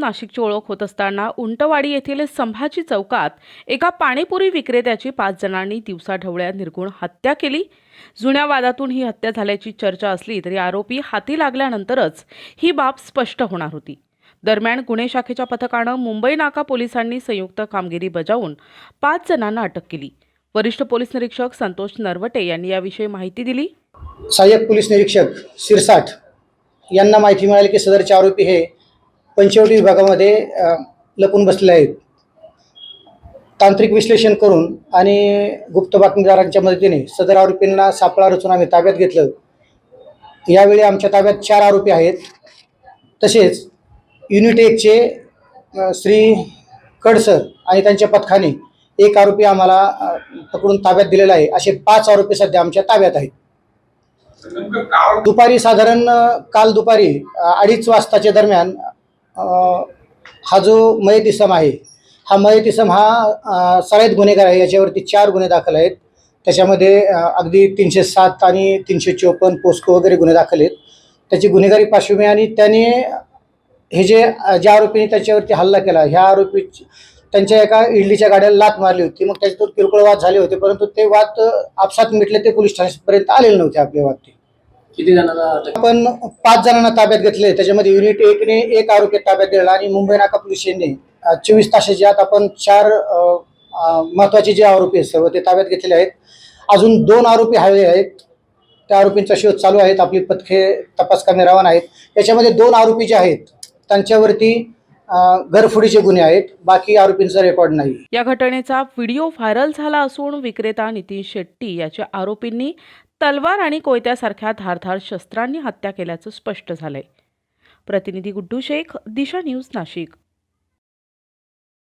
नाशिकची ओळख होत असताना उंटवाडी येथील संभाजी चौकात एका पाणीपुरी विक्रेत्याची पाच जणांनी दिवसाढवळ्या निर्गुण हत्या केली. जुन्या वादातून ही हत्या झाल्याची चर्चा असली तरी आरोपी हाती लागल्यानंतरच ही बाब स्पष्ट होणार होती. दरम्यान गुन्हे शाखेच्या पथकानं मुंबई नाका पोलिसांनी संयुक्त कामगिरी बजावून पाच जणांना अटक केली. वरिष्ठ पोलीस निरीक्षक संतोष नरवटे यांनी याविषयी माहिती दिली. सहाय्यक पोलीस निरीक्षक सिरसाठ यांना माहिती मिळाली की सदरचे आरोपी हे पंचवटी विभागामध्ये लपून बसलेले आहेत. तांत्रिक विश्लेषण करून आणि गुप्त बातमीदारांच्या मदतीने सदर आरोपींना सापळा रचून आम्ही ताब्यात घेतलं. यावेळी आमच्या ताब्यात चार आरोपी आहेत. तसेच युनिट एकचे श्री कडसर आणि त्यांच्या पथकाने एक आरोपी आम्हाला पकडून ताब्यात दिलेला आहे. असे पाच आरोपी सध्या आमच्या ताब्यात आहेत. दुपारी साधारण काल दुपारी अडीच वाजताच्या दरम्यान हा जो मयत इसम आहे हा मयत इसम हा सराईत गुन्हेगार आहे. याच्यावरती चार गुन्हे दाखल आहेत. त्याच्यामध्ये अगदी तीनशे सात आणि तीनशे चोपन्न पोस्को वगैरे गुन्हे दाखल आहेत. त्याची गुन्हेगारी पार्श्वभूमी आणि त्याने हे जे ज्या आरोपीने त्याच्यावरती हल्ला केला ह्या आरोपी त्यांच्या एका इडलीच्या गाड्याला लात मारली होती. मग त्याच्यातून किरकोळ वाद झाले होते परंतु ते वाद आपसात मिटले ते पोलीस ठाण्यापर्यंत आलेले नव्हते आपले वाद ते किती जणांना अटक आपण पाच जणांना ताब्यात घेतले. त्याच्यामध्ये युनिट एकने एक आरोपी ताब्यात दिला आणि मुंबई नाका पोलीस स्टेशनने चोवीस तासाच्या आत आपण चार महत्त्वाचे जे आरोपी आहेत सर्व ते ताब्यात घेतलेले आहेत. अजून दोन आरोपी हवे आहेत. त्या आरोपींचा शोध चालू आहेत. आपली पथके तपास करणे रवाना आहेत. याच्यामध्ये दोन आरोपी जे आहेत त्यांच्यावरती घरफोडीचे गुन्हे आहेत. बाकी आरोपींचा रेकॉर्ड नाही. या घटनेचा व्हिडिओ व्हायरल झाला असून विक्रेता नितीन शेट्टी याच्या आरोपींनी तलवार आणि कोयत्यासारख्या धारधार शस्त्रांनी हत्या केल्याचं स्पष्ट झालंय. प्रतिनिधी गुड्डू शेख दिशा न्यूज नाशिक.